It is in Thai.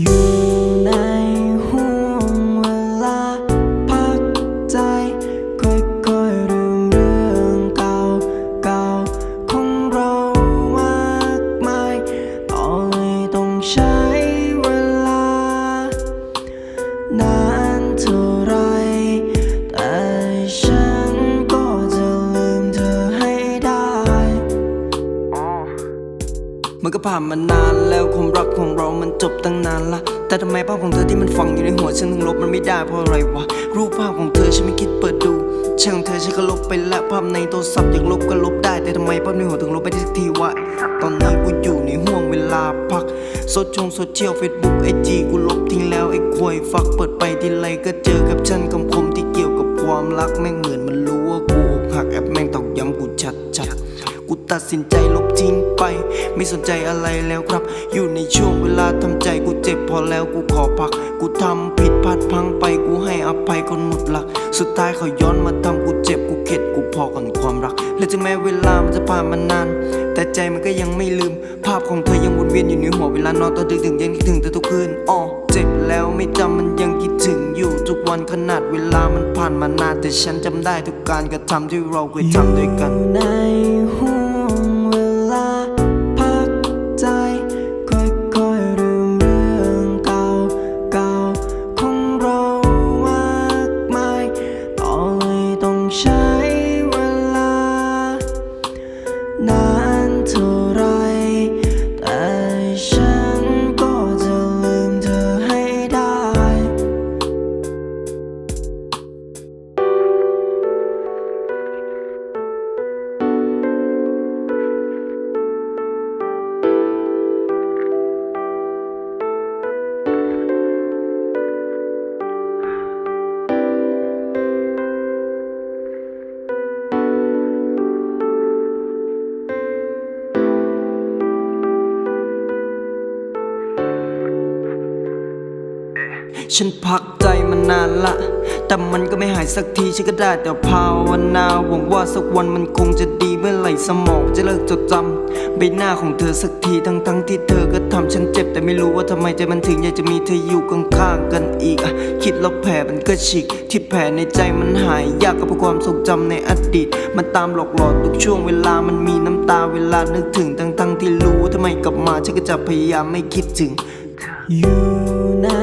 อยู่ในห่วงเวลาพักใจ ค่อยๆลืมเรื่องเก่าเก่าของเรามากมายต้องใช ผ่านมานานแล้วความรักของเรามันจบตั้งนานละ แต่ทำไมภาพของเธอที่มันฝังอยู่ในหัวฉันถึงลบมันไม่ได้เพราะอะไรวะ รูปภาพของเธอฉันไม่คิดเปิดดูช่างเธอฉันก็ลบไปละภาพในโทรศัพท์อยากลบก็ลบได้ แต่ทำไมภาพในหัวถึงลบไปได้สักทีวะตว์ตอนนี้กูอยู่ในห่วงเวลาพักโซชงโซเชียลเฟซบุ๊กไอจีกูลบทิ้งแล้วไอ้ควยฟักเปิดไปทีไรก็เจอกับฉันคำคมที่เกี่ยวกับความรักแม่งเหมือน ตัดสินใจลบทิ้งไป ไม่สนใจอะไรแล้วครับ อยู่ในช่วงเวลาทำใจกูเจ็บพอแล้วกูขอพัก กูทำผิดพลาดพังไปกูให้อภัยคนหมดหลัก สุดท้ายเขาย้อนมาทำกูเจ็บกูเข็ดกูพอกันความรัก และถึงแม้เวลามันจะผ่านมานาน แต่ใจมันก็ยังไม่ลืม ภาพของเธอยังวนเวียนอยู่ในหัวเวลานอนตอนดึกถึงยังคิดถึงเธอทุกคืนอ้อเจ็บแล้วไม่จำมันยังคิดถึงอยู่ทุกวันขนาดเวลามันผ่านมานานแต่ฉันจำได้ทุกการกระทำที่เราเคยทำด้วยกันในห่วงเวา ฉันพักใจมานานละ แต่มันก็ไม่หายสักที ฉันก็ได้แต่ภาวนาหวังว่าสักวันมันคงจะดีเมื่อไหร่สมองจะเลิกจดจำใบหน้าของเธอสักทีทั้งทั้งที่เธอก็ทำฉันเจ็บแต่ไม่รู้ว่าทำไมใจมันถึงอยากจะมีเธออยู่ข้างๆกันอีกอะคิดแล้วแผลมันก็ฉีก ที่แผลในใจมันหายยากกับความทรงจำในอดีต มันตามหลอกหลอนทุกช่วงเวลามันมีน้ำตาเวลานึกถึงทั้งทั้งที่รู้ทำไมกลับมาฉันก็จะพยายามไม่คิดถึงอยู่นะ